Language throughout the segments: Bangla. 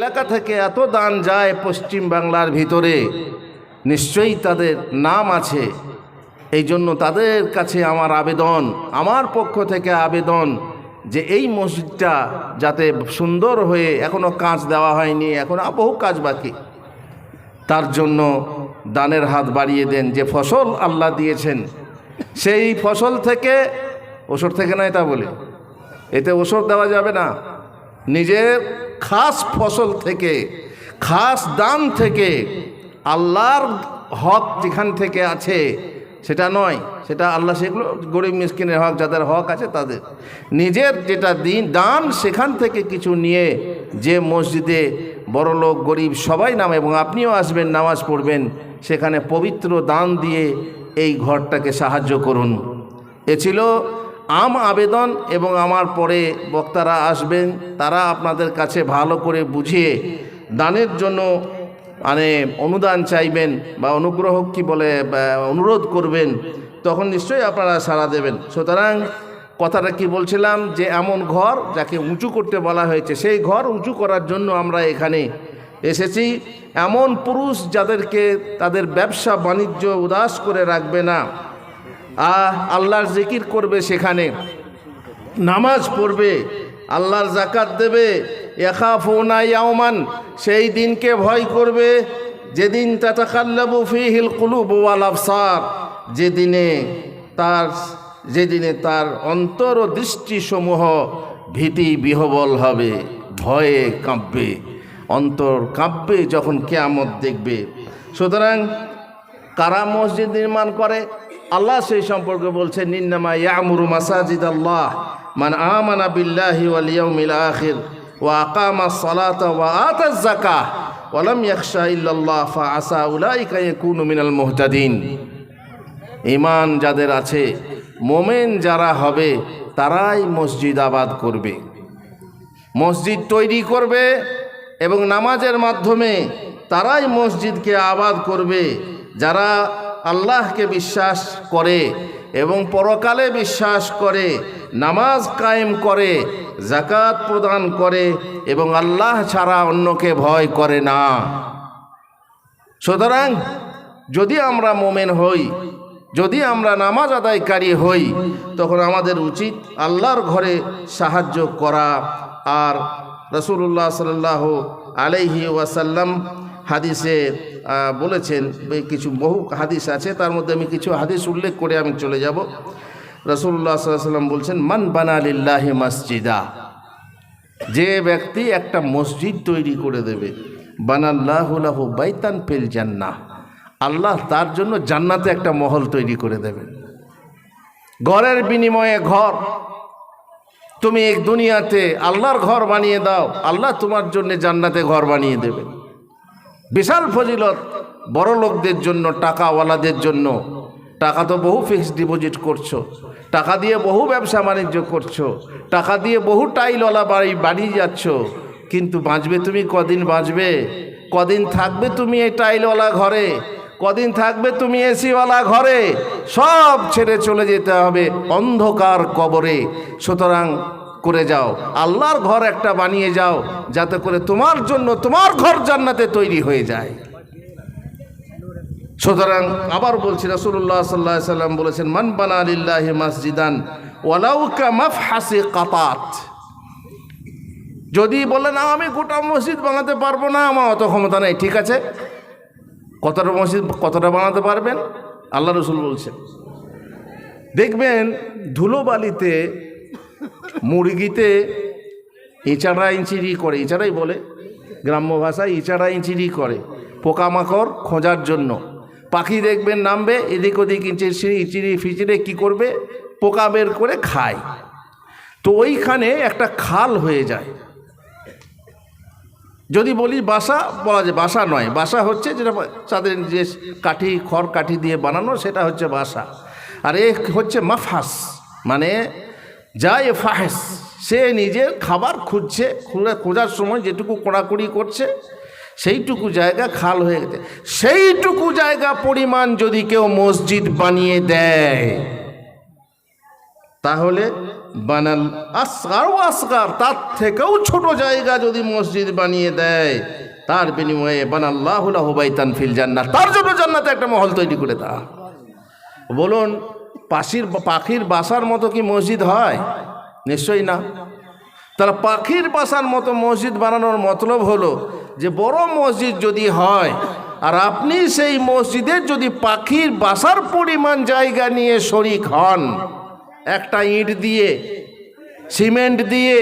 এলাকা থেকে এত দান যায় পশ্চিম বাংলার ভিতরে, নিশ্চয়ই তাদের নাম আছে। এই জন্য তাদের কাছে আমার আবেদন, আমার পক্ষ থেকে আবেদন যে এই মসজিদটা যাতে সুন্দর হয়ে এখনও কাঁচ দেওয়া হয়নি, এখন বহু কাজ বাকি। তার জন্য দানের হাত বাড়িয়ে দেন যে ফসল আল্লাহ দিয়েছেন। সেই ফসল থেকে, ওষুধ থেকে নয় তা বলে, এতে ওষুধ দেওয়া যাবে না। নিজের খাস ফসল থেকে, খাস দান থেকে, আল্লাহর হক যেখান থেকে আছে, সেটা নয়, সেটা আল্লাহ সেগুলো গরিব মিসকিনের হক, যাদের হক আছে তাদের। নিজের যেটা দিন, দান সেখান থেকে কিছু নিয়ে যে মসজিদে বড় লোক, গরিব সবাই নাম এবং আপনিও আসবেন, নামাজ পড়বেন, সেখানে পবিত্র দান দিয়ে এই ঘরটাকে সাহায্য করুন। এ ছিল আম আবেদন এবং আমার পরে বক্তারা আসবেন, তারা আপনাদের কাছে ভালো করে বুঝিয়ে দানের জন্য মানে অনুদান চাইবেন বা অনুগ্রহ কি বলে অনুরোধ করবেন, তখন নিশ্চয়ই আপনারা সাড়া দেবেন। সুতরাং কথাটা কি বলছিলাম যে, এমন ঘর যাকে উঁচু করতে বলা হয়েছে, সেই ঘর উঁচু করার জন্য আমরা এখানে এসেছি। এমন পুরুষ যাদেরকে তাদের ব্যবসা বাণিজ্য উদাস করে রাখবে না। আল্লাহর জিকির করবে সেখানে। নামাজ পড়বে, আল্লাহর জাকাত দেবে। এখাফোনা ইয়াওমান, সেই দিনকে ভয় করবে। যেদিন তাতাকাল্লাবু ফিহিল কুলুব ওয়াল আবসার, যেদিনে তার যেদিনে তার অন্তর ও দৃষ্টিসমূহ ভীতি বিহবল হবে, ভয়ে কাঁপবে। অন্তর কাঁপবে যখন কেয়ামত দেখবে। সুতরাং কারা মসজিদ নির্মাণ করে? আল্লাহ সেই সম্পর্কে বলছে নিন্নামা ইয়ামুরু মাসাজিদ আল্লাহ মান আমানা বিল্লাহি ওয়াল ইয়াউমিল আখির ওয়া আকামা সালাতা ওয়া আতা যাকাহ ওয়া লাম ইয়াখশা ইল্লাল্লাহ ফা আসা উলাইকা ইয়াকুনু মিনাল মুহতাদিন। ঈমান যাদের আছে, মোমেন যারা হবে, তারাই মসজিদ আবাদ করবে। মসজিদ তৈরি করবে এবং নামাজের মাধ্যমে তারাই মসজিদকে আবাদ করবে। যারা আল্লাহকে বিশ্বাস করে এবং পরকালে বিশ্বাস করে, নামাজ কায়েম করে জাকাত প্রদান করে এবং আল্লাহ ছাড়া অন্যকে ভয় করে না। সুতরাং যদি আমরা মোমেন হই, যদি আমরা নামাজ আদায়কারী হই, তখন আমাদের উচিত আল্লাহর ঘরে সাহায্য করা। আর রসুল্লাহ সাল্লাহ আলাইহি ওয়াসাল্লাম হাদিসে বলেছেন কিছু বহু হাদিস আছে, তার মধ্যে আমি কিছু হাদিস উল্লেখ করে আমি চলে যাব। রসুল্লাহ সাল্লাম বলছেন, মান বানালিল্লাহি মসজিদা। যে ব্যক্তি একটা মসজিদ তৈরি করে দেবে বানাল্লাহুল্লাহু বাইতান ফিল জান্না আল্লাহ তার জন্য জান্নাতে একটা মহল তৈরি করে দেবেন। ঘরের বিনিময়ে ঘর। তুমি এক দুনিয়াতে আল্লাহর ঘর বানিয়ে দাও, আল্লাহ তোমার জন্য জান্নাতে ঘর বানিয়ে দেবে বিশাল ফজিলত। বড় লোকদের জন্য, টাকাওয়ালাদের জন্য। টাকা তো বহু ফিক্সড ডিপোজিট করছ। টাকা দিয়ে বহু ব্যবসা বাণিজ্য করছ। টাকা দিয়ে বহু টাইলওয়ালা বাড়ি বাড়িয়ে যাচ্ছ। কিন্তু বাঁচবে তুমি কদিন বাঁচবে? কদিন থাকবে তুমি এই টাইলওয়ালা ঘরে? কদিন থাকবে তুমি এসিওয়ালা ঘরে? সব ছেড়ে চলে যেতে হবে অন্ধকার কবরে। সুতরাং করে যাও। আল্লাহর ঘর একটা বানিয়ে যাও, যাতে করে তোমার জন্য তোমার ঘর জান্নাতে তৈরি হয়ে যায়। সুতরাং আবার বলছি, রাসূলুল্লাহ সাল্লাল্লাহু আলাইহি সাল্লাম বলেছেন, মান বানা মসজিদান ওয়ালাউ কা মাফহাসি কাতাত। যদি বলে, না, আমি গোটা মসজিদ বানাতে পারব না, আমার অত ক্ষমতা নেই। ঠিক আছে? কতটা মসজিদ, কতটা বানাতে পারবেন? আল্লাহ রসুল বলছেন। দেখবেন ধুলোবালিতে মুরগিতে ইঁচাড়া ইঞ্চিরি করে, ইঁচাড়াই বলে গ্রাম্য ভাষায়, ইঁচাড়া ইঞ্চিরি করে, পোকামাকড় খোঁজার জন্য। পাখি দেখবেন নামবে, এদিক ওদিক ইঞ্চিরি ইঁচিড়ি ফিচিরে কী করবে? পোকা বের করে খায়। তো ওইখানে একটা খাল হয়ে যায়। যদি বলি বাসা, বলা যায় বাসা নয়। বাসা হচ্ছে যেটা তাদের যে কাঠি, খড় কাঠি দিয়ে বানানো, সেটা হচ্ছে বাসা। আর এ হচ্ছে মাফাস মানে যায় ফাহেস। সে নিজের খাবার খুঁজছে, খুঁজে খোঁজার সময় যেটুকু কোড়াকুড়ি করছে, সেইটুকু জায়গা খাল হয়ে গেছে। সেইটুকু জায়গা পরিমাণ যদি কেউ মসজিদ বানিয়ে দেয়, তাহলে বানাল আসগার আসগার, তার থেকেও ছোট জায়গা যদি মসজিদ বানিয়ে দেয়, তার বিনিময়ে বানাল্লাহুল্লাহ বাইতান ফিল জান্নাত। তার জন্য জান্নাতে একটা মহল তৈরি করে দেওয়া বলুন পাখির পাখির বাসার মতো কি মসজিদ হয়? নিশ্চয়ই না। তারা পাখির বাসার মতো মসজিদ বানানোর মতলব হলো যে বড় মসজিদ যদি হয়, আর আপনি সেই মসজিদের যদি পাখির বাসার পরিমাণ জায়গা নিয়ে শরিক হন, একটা ইট দিয়ে, সিমেন্ট দিয়ে,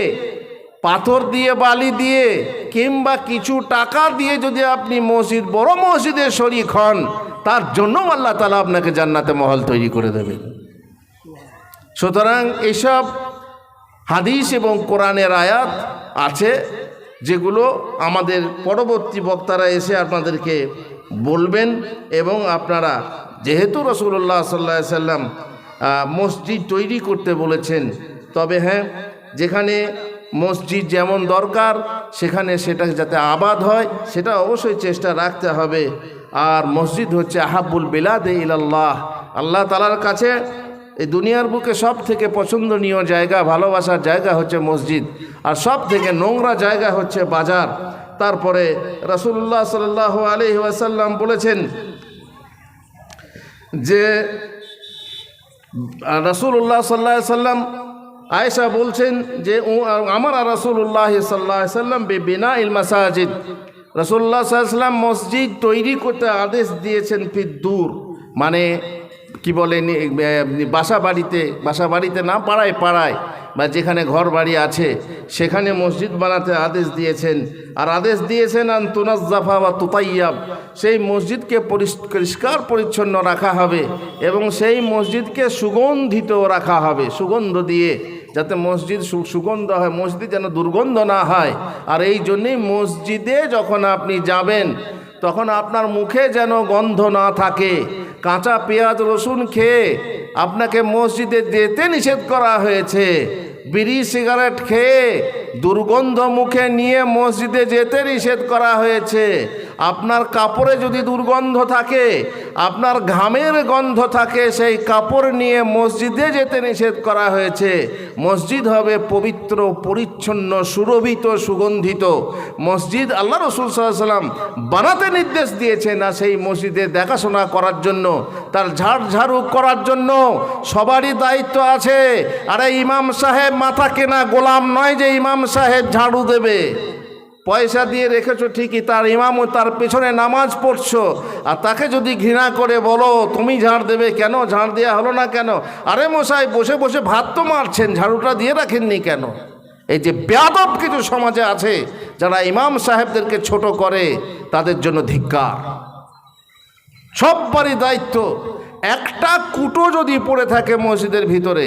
পাথর দিয়ে, বালি দিয়ে, কিংবা কিছু টাকা দিয়ে যদি আপনি মসজিদ, বড় মসজিদের শরিক হন, তার জন্য আল্লাহ তালা আপনাকে জান্নাতে মহল তৈরি করে দেবেন। সুতরাং এইসব হাদিস এবং কোরআনের আয়াত আছে, যেগুলো আমাদের পরবর্তী বক্তারা এসে আপনাদেরকে বলবেন এবং আপনারা যেহেতু রসুল্লাহ সাল্লা সাল্লাম মসজিদ তৈরি করতে বলেছেন, তবে হ্যাঁ যেখানে মসজিদ যেমন দরকার, সেখানে সেটা যাতে আবাদ হয়, সেটা অবশ্যই চেষ্টা রাখতে হবে। আর মসজিদ হচ্ছে আহাবুল বিলাদে ইলাল্লাহ। আল্লাহ তালার কাছে এই দুনিয়ার বুকে সব থেকে পছন্দনীয় জায়গা, ভালোবাসার জায়গা হচ্ছে মসজিদ। আর সব থেকে নোংরা জায়গা হচ্ছে বাজার। তারপরে রসুল্লাহ সাল আলহি ওয়াসাল্লাম বলেছেন যে রসুল্লাহ সাল্লাহ সাল্লাম আয়েশা বলছেন যে আমার সাল্লাহ সাল্লাম বিনা ইল মাসাজিদ। রসুল্লাহ সাল্লাম মসজিদ তৈরি করতে আদেশ দিয়েছেন ফিদ্দুর মানে কি বলে বাসা বাড়িতে বাসা বাড়িতে না, পাড়ায় পাড়ায় বা যেখানে ঘর বাড়ি আছে, সেখানে মসজিদ বানাতে আদেশ দিয়েছেন। আর আদেশ দিয়েছেন আন তুনাজ্জাফা বা তুতাইয়াব। সেই মসজিদকে পরিষ্কার পরিচ্ছন্ন রাখা হবে এবং সেই মসজিদকে সুগন্ধিত রাখা হবে, সুগন্ধ দিয়ে, যাতে মসজিদ সুগন্ধ হয়, মসজিদ যেন দুর্গন্ধ না হয়। আর এই জন্যেই মসজিদে যখন আপনি যাবেন, তখন আপনার মুখে যেন গন্ধ না থাকে। কাঁচা পেঁয়াজ রসুন খেয়ে আপনাকে মসজিদে যেতে নিষেধ করা হয়েছে। বিড়ি, সিগারেট খেয়ে দুর্গন্ধ মুখে নিয়ে মসজিদে যেতে নিষেধ করা হয়েছে। আপনার কাপড়ে যদি দুর্গন্ধ থাকে, আপনার ঘামের গন্ধ থাকে, সেই কাপড় নিয়ে মসজিদে যেতে নিষেধ করা হয়েছে। মসজিদ হবে পবিত্র, পরিচ্ছন্ন, সুরভিত, সুগন্ধিত। মসজিদ আল্লাহ রসুল সাল্লাম বানাতে নির্দেশ দিয়েছেন না সেই মসজিদে দেখাশোনা করার জন্য, তার ঝাড় ঝাড়ু করার জন্য। সবারই দায়িত্ব আছে। আরে ইমাম সাহেব মাথা কেনা গোলাম নয় যে ইমাম সাহেব ঝাড়ু দেবে। পয়সা দিয়ে রেখেছো ঠিকই, তার ইমামও তার পেছনে নামাজ পড়ছো। আর তাকে যদি ঘৃণা করে বলো, তুমি ঝাড় দেবে কেন? ঝাড় দেওয়া হলো না কেন? আরে মশাই, বসে বসে ভাত তো মারছেন, ঝাড়ুটা দিয়ে রাখেননি কেন? এই যে ব্যাদব কিছু সমাজে আছে, যারা ইমাম সাহেবদেরকে ছোট করে, তাদের জন্য ধিক্কার। সববারই দায়িত্ব, একটা কুটো যদি পড়ে থাকে মসজিদের ভিতরে,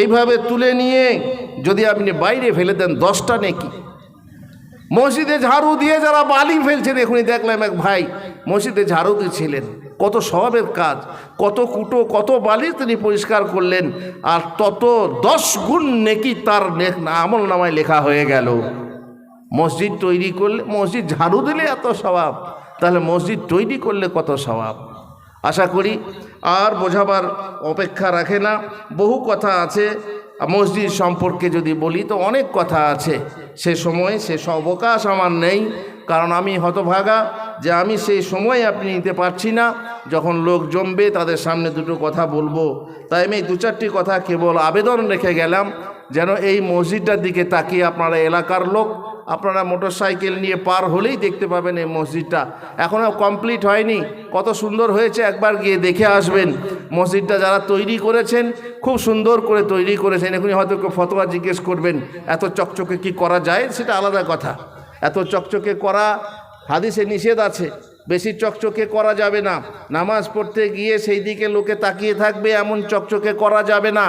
এইভাবে তুলে নিয়ে যদি আপনি বাইরে ফেলে দেন, দশটা নেকি? মসজিদে ঝাড়ু দিয়ে যারা বালি ফেলছেন, এখনই দেখলাম এক ভাই মসজিদে ঝাড়ু দিয়েছিলেন কত স্বভাবের কাজ, কত কুটো, কত বালি তিনি পরিষ্কার করলেন, আর তত দশ গুণ নেকি তার আমল নামায় লেখা হয়ে গেল। মসজিদ তৈরি করলে, মসজিদ ঝাড়ু দিলে এত স্বভাব, তাহলে মসজিদ তৈরি করলে কত স্বভাব? আশা করি আর বোঝাবার অপেক্ষা রাখে না। বহু কথা আছে মসজিদ সম্পর্কে যদি বলি, তো অনেক কথা আছে। সে সময় সে অবকাশ আমার নেই, কারণ আমি হতভাগা যে আমি সেই সময় আপনি নিতে পারছি না। যখন লোক জমবে, তাদের সামনে দুটো কথা বলব। তাই আমি দু চারটি কথা কেবল আবেদন রেখে গেলাম, যেন এই মসজিদটার দিকে তাকিয়ে আপনারা এলাকার লোক আপনারা মোটর সাইকেল নিয়ে পার হলেই দেখতে পাবেন এই মসজিদটা। এখনও কমপ্লিট হয়নি। কত সুন্দর হয়েছে, একবার গিয়ে দেখে আসবেন। মসজিদটা যারা তৈরি করেছেন, খুব সুন্দর করে তৈরি করেছেন। এখনই হয়তো কেউ ফতোয়া জিজ্ঞেস করবেন, এত চকচকে কি করা যায়? সেটা আলাদা কথা। এত চকচকে করা, হাদিসে নিষেধ আছে। বেশি চকচকে করা যাবে না। নামাজ পড়তে গিয়ে সেই দিকে লোকে তাকিয়ে থাকবে, এমন চকচকে করা যাবে না।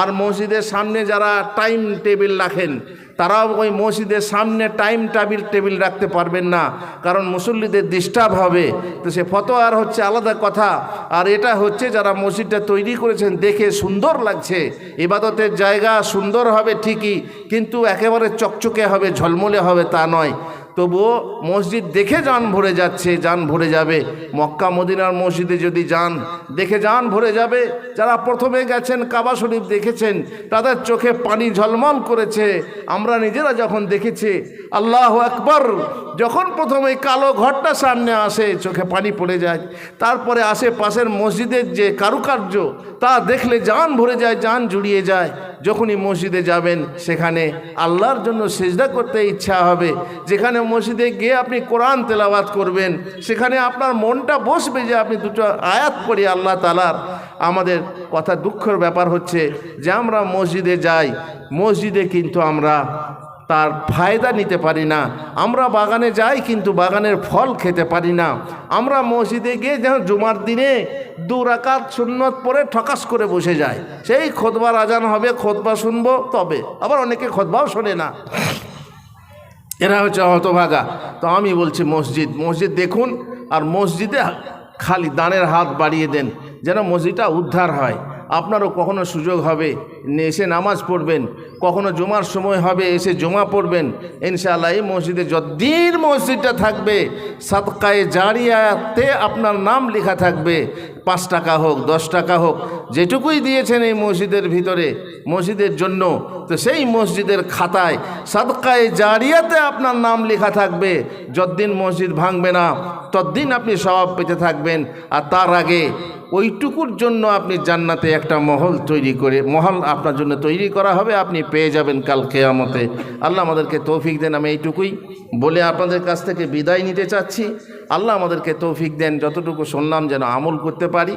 আর মসজিদের সামনে যারা টাইম টেবিল রাখেন, তারাও ওই মসজিদের সামনে টাইম টেবিল টেবিল রাখতে পারবেন না। কারণ মুসল্লিদের ডিস্টার্ব হবে। তো সে ফতোয়ার হচ্ছে আলাদা কথা। আর এটা হচ্ছে যারা মসজিদটা তৈরি করেছেন, দেখে সুন্দর লাগছে। ইবাদতের জায়গা সুন্দর হবে ঠিকই, কিন্তু একেবারে চকচকে হবে, ঝলমলে হবে তা নয়। তবুও মসজিদ দেখে যান ভরে যাচ্ছে, যান ভরে যাবে। মক্কা, মদিনার মসজিদে যদি যান, দেখে যান ভরে যাবে। যারা প্রথমে গেছেন, কাবা শরীফ দেখেছেন, তাদের চোখে পানি ঝলমল করেছে। আমরা নিজেরা যখন দেখেছি, আল্লাহ আকবর, যখন প্রথমে কালো ঘরটা সামনে আসে, চোখে পানি পড়ে যায়। তারপরে আশেপাশের মসজিদের যে কারুকার্য, তা দেখলে জান ভরে যায় জান জুড়িয়ে যায়। যখনই মসজিদে যাবেন, সেখানে আল্লাহর জন্য সেজদা করতে ইচ্ছা হবে। যেখানে মসজিদে গিয়ে আপনি কোরআন তেলাওয়াত করবেন, সেখানে আপনার মনটা বসবে যে আপনি দুটো আয়াত করি আল্লাহ তালার আমাদের কথা দুঃখের ব্যাপার হচ্ছে যে আমরা মসজিদে যাই, মসজিদে কিন্তু আমরা তার ফায়দা নিতে পারি না। আমরা বাগানে যাই কিন্তু বাগানের ফল খেতে পারি না। আমরা মসজিদে গিয়ে যেন জুমার দিনে দু রাকাত সুন্নত পরে ঠকাস করে বসে যায় সেই খোদবার আজান হবে, খোদবা শুনব তবে। আবার অনেকে খোদবাও শোনে না। এরা হচ্ছে হতভাগা। তো আমি বলছি, মসজিদ মসজিদ দেখুন আর মসজিদে খালি দানের হাত বাড়িয়ে দেন, যেন মসজিদটা উদ্ধার হয়। আপনারও কখনো সুযোগ হবে এসে নামাজ পড়বেন। কখনো জমার সময় হবে, এসে জমা পড়বেন। ইনশাআল্লাহ এই মসজিদে যতদিন মসজিদটা থাকবে সাতকায়ে জারিয়াতে আপনার নাম লেখা থাকবে। পাঁচ টাকা হোক, দশ টাকা হোক, যেটুকুই দিয়েছেন এই মসজিদের ভিতরে, মসজিদের জন্য, তো সেই মসজিদের খাতায় সাদকায়ে জারিয়াতে আপনার নাম লেখা থাকবে। যতদিন মসজিদ ভাঙবে না, ততদিন আপনি স্বভাব পেতে থাকবেন। আর তার আগে ওইটুকুর জন্য আপনি জান্নাতে একটা মহল তৈরি করে, মহল আপনার জন্য তৈরি করা হবে, আপনি পেয়ে যাবেন কাল কেয়ামতে। আল্লাহ আমাদেরকে তৌফিক দেন, আমি এইটুকুই বলে আপনাদের কাছ থেকে বিদায় নিতে চাচ্ছি। আল্লাহ আমাদেরকে তৌফিক দেন, যতটুকু শুনলাম যেন আমল করতে পারি